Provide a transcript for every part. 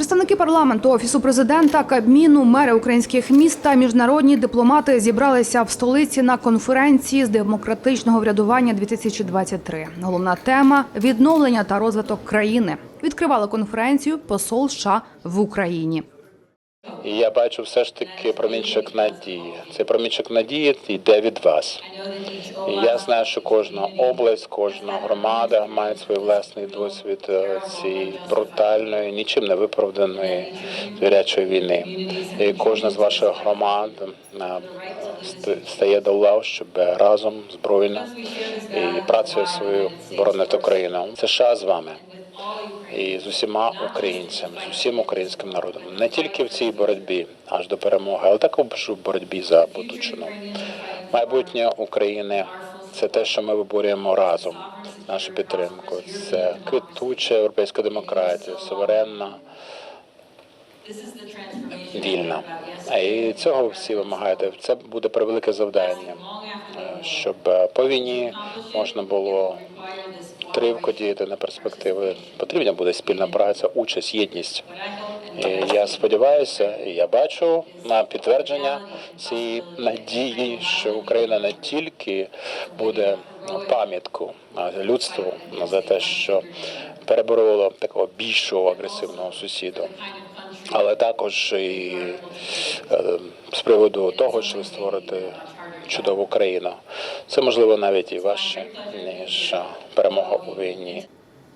Представники парламенту, офісу президента, Кабміну, мери українських міст та міжнародні дипломати зібралися в столиці на конференції з демократичного врядування 2023. Головна тема відновлення та розвиток країни. Відкривала конференцію посол США в Україні. І я бачу все ж таки промінчик надії. Цей промінчик надії йде від вас. І я знаю, що кожна область, кожна громада має свій власний досвід е, цієї брутальної, нічим не виправданої звірячої війни. І кожна з ваших громад е, стає до лав, щоб разом збройно і працює свою боронити Україну. Це США з вами і з усіма українцями, з усім українським народом, не тільки в цій боротьбі аж до перемоги, але також в боротьбі за будучину. Майбутнє України це те, що ми виборюємо разом. Нашу підтримку. Це квітуча європейська демократія, суверенна, вільна. І цього всі вимагаєте. Це буде превелике завдання, щоб по війні можна було тривко діяти на перспективи. Потрібна буде спільна праця, участь, єдність. І я сподіваюся, і я бачу на підтвердження цієї надії, що Україна не тільки буде пам'ятку людству за те, що перебороло такого більшого агресивного сусіда, але також і е, з приводу того, що ви створите чудову країну. Це можливо навіть і важче ніж е, перемога у війні.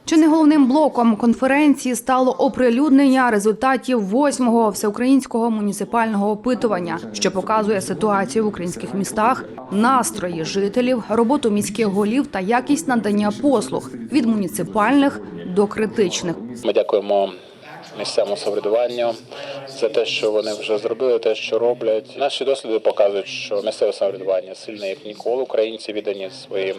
Чи не головним блоком конференції стало оприлюднення результатів восьмого всеукраїнського муніципального опитування, що показує ситуацію в українських містах, настрої жителів, роботу міських голів та якість надання послуг від муніципальних до критичних. Ми дякуємо місцевому самоврядуванню за те, що вони вже зробили, те, що роблять. Наші досліди показують, що місцеве самоврядування сильне як ніколи. Українці віддані своїм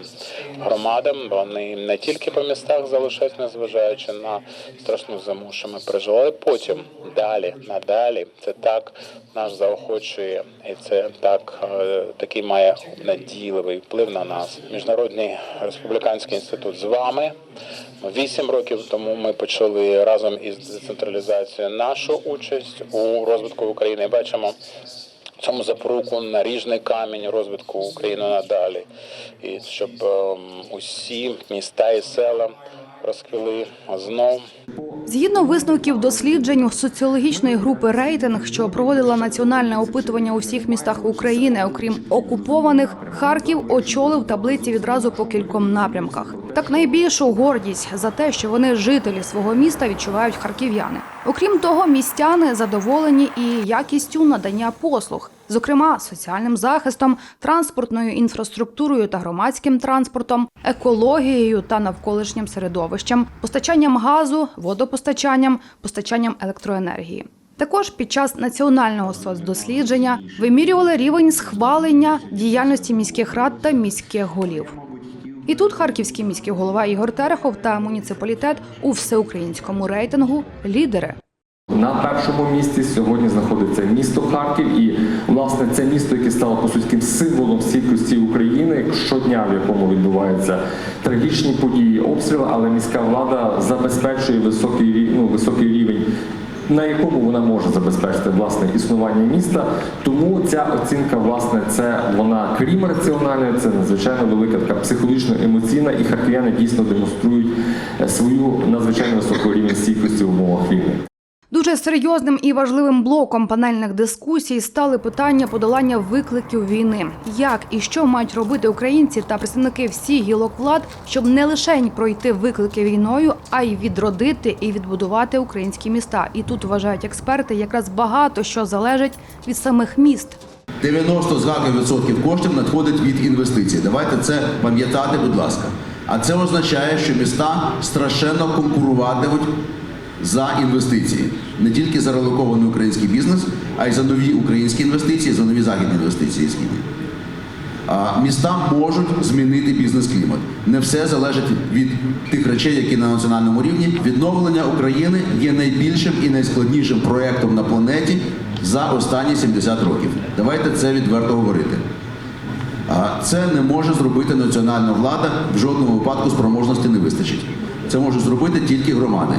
громадам. Вони не тільки по містах залишаються, незважаючи на страшну зиму, що ми пережили, потім далі, надалі. Це так нас заохочує, і це так е, такий має надійливий вплив на нас. Міжнародний республіканський інститут з вами. Вісім років тому ми почали разом із децентралізацією нашу участь у розвитку України. Бачимо цьому запоруку наріжний камінь розвитку України надалі, і щоб ем, усі міста і села розквіли знов. Згідно висновків досліджень соціологічної групи рейтинг, що проводила національне опитування у всіх містах України, окрім окупованих, Харків очолив таблиці відразу по кільком напрямках. Так найбільшу гордість за те, що вони жителі свого міста відчувають харків'яни. Окрім того, містяни задоволені і якістю надання послуг, зокрема соціальним захистом, транспортною інфраструктурою та громадським транспортом, екологією та навколишнім середовищем, постачанням газу, водопостачанням, постачанням електроенергії. Також під час національного соцдослідження вимірювали рівень схвалення діяльності міських рад та міських голів. І тут харківський міський голова Ігор Терехов та муніципалітет у всеукраїнському рейтингу лідери. На першому місці сьогодні знаходиться місто Харків, і власне це місто, яке стало по суті символом стійкості України, щодня в якому відбуваються трагічні події, обстріли, але міська влада забезпечує високий ну, високий рівень. На якому вона може забезпечити власне існування міста, тому ця оцінка, власне, це вона крім раціональної, це надзвичайно велика така психологічно емоційна, і харків'яни дійсно демонструють е, свою надзвичайно високу рівень стійкості в умовах війни. Дуже серйозним і важливим блоком панельних дискусій стали питання подолання викликів війни. Як і що мають робити українці та представники всіх гілок влад, щоб не лише пройти виклики війною, а й відродити і відбудувати українські міста. І тут вважають експерти, якраз багато що залежить від самих міст. 90 з відсотків коштів надходить від інвестицій. Давайте це пам'ятати, будь ласка. А це означає, що міста страшенно конкуруватимуть за інвестиції. Не тільки за релокований український бізнес, а й за нові українські інвестиції, за нові західні інвестиції східні. Міста можуть змінити бізнес-клімат. Не все залежить від тих речей, які на національному рівні. Відновлення України є найбільшим і найскладнішим проєктом на планеті за останні 70 років. Давайте це відверто говорити. Це не може зробити національна влада в жодному випадку спроможності не вистачить. Це можуть зробити тільки громади.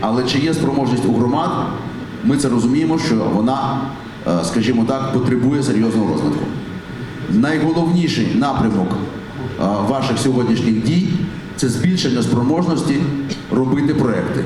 Але чи є спроможність у громад, ми це розуміємо, що вона, е, скажімо так, потребує серйозного розвитку. Найголовніший напрямок е, ваших сьогоднішніх дій це збільшення спроможності робити проекти.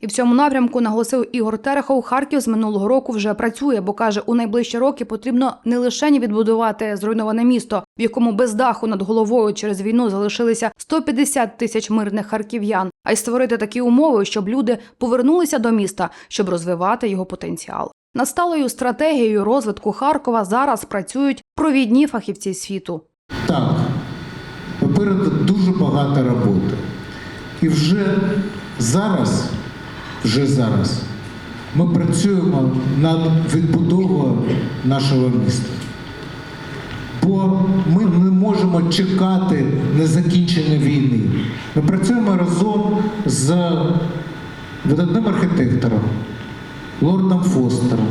І в цьому напрямку наголосив Ігор Терехов. Харків з минулого року вже працює, бо каже, у найближчі роки потрібно не лише відбудувати зруйноване місто, в якому без даху над головою через війну залишилися 150 тисяч мирних харків'ян, а й створити такі умови, щоб люди повернулися до міста, щоб розвивати його потенціал. Над сталою стратегією розвитку Харкова зараз працюють провідні фахівці світу. Так, попереду дуже багато роботи. І вже зараз, вже зараз ми працюємо над відбудовою нашого міста. Бо ми не можемо чекати незакінчення війни. Ми працюємо разом з видатним архітектором, лордом Фостером.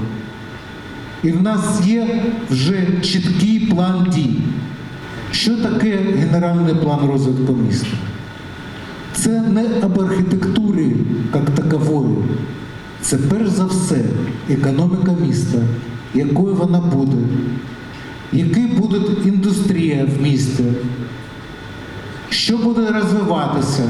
І в нас є вже чіткий план дій. Що таке генеральний план розвитку міста? Це не об архітектурі як такової. Це перш за все економіка міста, якою вона буде, який буде індустрія в місті, що буде розвиватися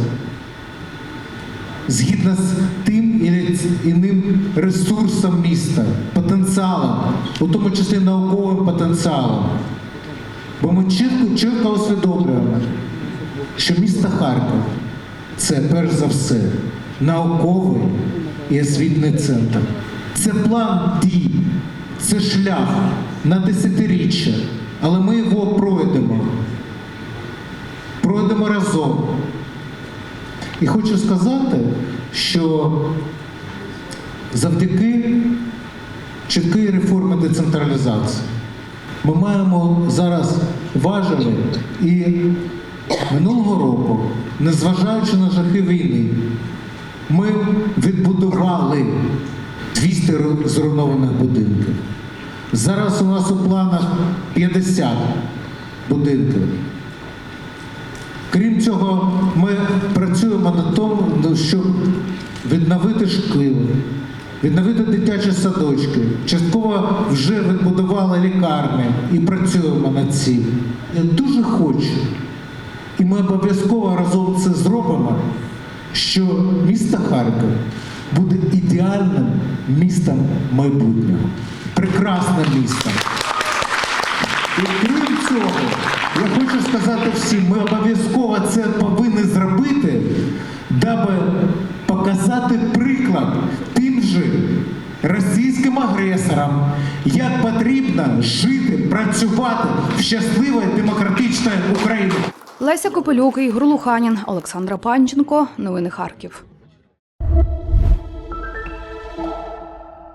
згідно з тим і ресурсом міста, потенціалом, у тому числі науковим потенціалом. Бо ми чітко, чітко усвідомлюємо, що місто Харків це перш за все науковий і освітний центр. Це план дій, це шлях на десятиріччя, але ми його пройдемо. Пройдемо разом. І хочу сказати, що завдяки чіткій реформі децентралізації ми маємо зараз важелі і минулого року, незважаючи на жахи війни, ми відбудували 200 зруйнованих будинків. Зараз у нас у планах 50 будинків. Крім цього, ми працюємо над ну, щоб відновити школи, відновити дитячі садочки. Частково вже відбудували лікарні і працюємо над цим. Я дуже хочу, і ми обов'язково разом це зробимо, що місто Харків буде ідеальним містом майбутнього, прекрасним містом. І крім цього, я хочу сказати всім, ми обов'язково це повинні зробити, даби показати приклад тим же російським агресорам, як потрібно жити, працювати в щасливій демократичній Україні. Леся Копелюк, Ігор Луханін, Олександра Панченко. Новини Харків.